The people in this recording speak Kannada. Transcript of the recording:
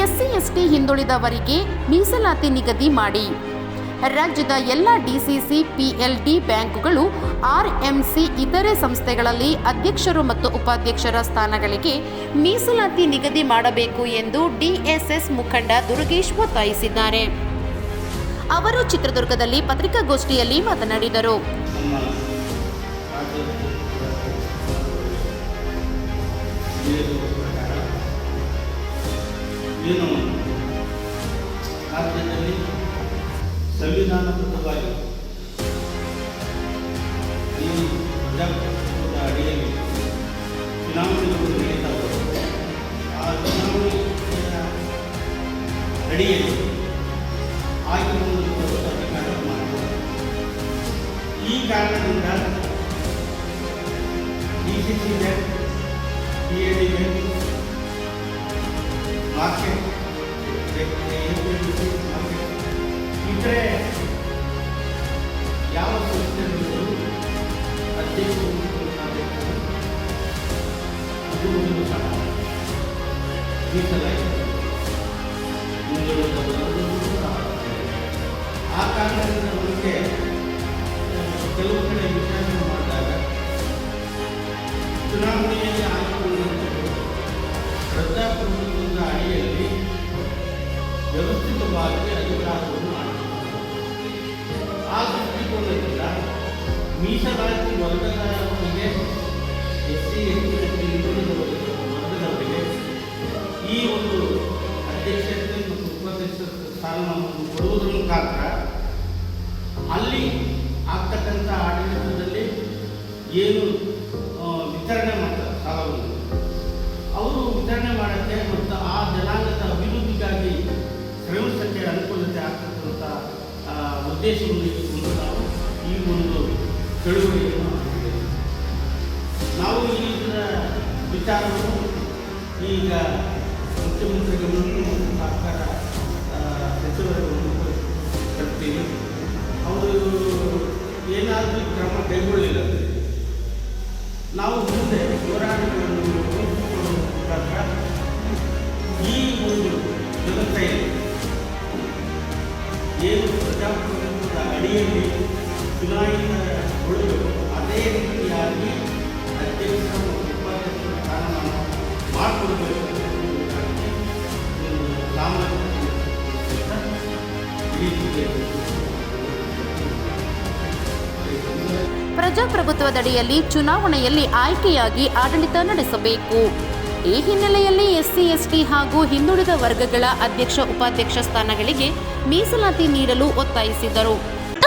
ಎಸ್ಸಿ ಎಸ್ಟಿ ಹಿಂದುಳಿದವರಿಗೆ ಮೀಸಲಾತಿ ನಿಗದಿ ಮಾಡಿ. ರಾಜ್ಯದ ಎಲ್ಲ ಡಿಸಿಸಿ, ಪಿಎಲ್ಡಿ ಬ್ಯಾಂಕುಗಳು, ಆರ್ಎಂಸಿ, ಇತರೆ ಸಂಸ್ಥೆಗಳಲ್ಲಿ ಅಧ್ಯಕ್ಷರು ಮತ್ತು ಉಪಾಧ್ಯಕ್ಷರ ಸ್ಥಾನಗಳಿಗೆ ಮೀಸಲಾತಿ ನಿಗದಿ ಮಾಡಬೇಕು ಎಂದು ಡಿಎಸ್ಎಸ್ ಮುಖಂಡ ದುರ್ಗೇಶ್ ಒತ್ತಾಯಿಸಿದ್ದಾರೆ. ಅವರು ಚಿತ್ರದುರ್ಗದಲ್ಲಿ ಪತ್ರಿಕಾಗೋಷ್ಠಿಯಲ್ಲಿ ಮಾತನಾಡಿದರು. ಏನು ರಾಜ್ಯದಲ್ಲಿ ಸಂವಿಧಾನಬದ್ಧವಾಗಿ ಈ ಪ್ರಜಾಪ್ರಭುತ್ವದ ಅಡಿಯಲ್ಲಿ ಚುನಾವಣೆಗಳು ನಡೀತಾ ಇದ್ದಾವೆ. ಆ ಚುನಾವಣೆಯ ಅಡಿಯಲ್ಲಿ ಆಯ್ಕೆ ಹೊಂದಿರುವವರು ಅಧಿಕಾರ ಮಾಡ್ತಾರೆ ಈ ಕಾರಣದಿಂದ D C C bank P A D bank market market ಇತರೆ ಯಾವ ಸಂಸ್ಥೆಗಳು ಅಧ್ಯಕ್ಷರು ಉಪಾಧ್ಯಕ್ಷರು ಅದು ಒಂದು ಸಹ ಮೀಸಲಾಗಿದೆ ಮುಂದುವರೆದವರು ಸಹ ಆ ಕಾರಣದಿಂದ ನಮಗೆ ಮೀಸಲಾತಿ ವರ್ಗದವರಿಗೆ ಎಸ್ ಸಿ ಎಸ್ ಟಿ ವರ್ಗದವರಿಗೆ ಈ ಒಂದು ಅಧ್ಯಕ್ಷತೆ ಮತ್ತು ಉಪಾಧ್ಯಕ್ಷ ಸ್ಥಾನವನ್ನು ಕೊಡುವುದರ ಮುಖಾಂತರ ಅಲ್ಲಿ ಆಗ್ತಕ್ಕಂಥ ಆಡಳಿತದಲ್ಲಿ ಏನು ವಿತರಣೆ ಮಾಡ್ತಾರೆ ಸಾಲವನ್ನು. ಅವರು ವಿತರಣೆ ಮಾಡೋಕ್ಕೆ ಮತ್ತು ಆ ಜನಾಂಗದ ಅಭಿವೃದ್ಧಿಗಾಗಿ ಶ್ರಮಿಸಕ್ಕೆ ಅನುಕೂಲತೆ ಆಗ್ತಕ್ಕಂಥ ಉದ್ದೇಶವನ್ನು ಇಟ್ಟುಕೊಂಡು ನಾವು ಈ ಒಂದು ಮಾಡಿದ್ದೇವೆ ನಾವು ಈ ಇದರ ವಿಚಾರವನ್ನು ಈಗ ಮುಖ್ಯಮಂತ್ರಿ ಗಮನಕ್ಕೆ ಮತ್ತು ಸರ್ಕಾರ ಗಮನಕ್ಕೆ ತರ್ತೀವಿ ಅವರು ಏನಾದರೂ ಕ್ರಮ ಕೈಗೊಳ್ಳಿಲ್ಲ. ನಾವು ಮುಂದೆ ಹೋರಾಟಗಳನ್ನು ರೂಪಿಸಿಕೊಳ್ಳುವ ಈ ಒಂದು ವ್ಯವಸ್ಥೆಯಲ್ಲಿ ಏನು ಪ್ರಜಾಪ್ರಭುತ್ವದ ಅಡಿಯಲ್ಲಿ ಪ್ರಜಾಪ್ರಭುತ್ವದಡಿಯಲ್ಲಿ ಚುನಾವಣೆಯಲ್ಲಿ ಆಯ್ಕೆಯಾಗಿ ಆಡಳಿತ ನಡೆಸಬೇಕು. ಈ ಹಿನ್ನೆಲೆಯಲ್ಲಿ ಎಸ್ಸಿ, ಎಸ್ಟಿ ಹಾಗೂ ಹಿಂದುಳಿದ ವರ್ಗಗಳ ಅಧ್ಯಕ್ಷ, ಉಪಾಧ್ಯಕ್ಷ ಸ್ಥಾನಗಳಿಗೆ ಮೀಸಲಾತಿ ನೀಡಲು ಒತ್ತಾಯಿಸಿದರು.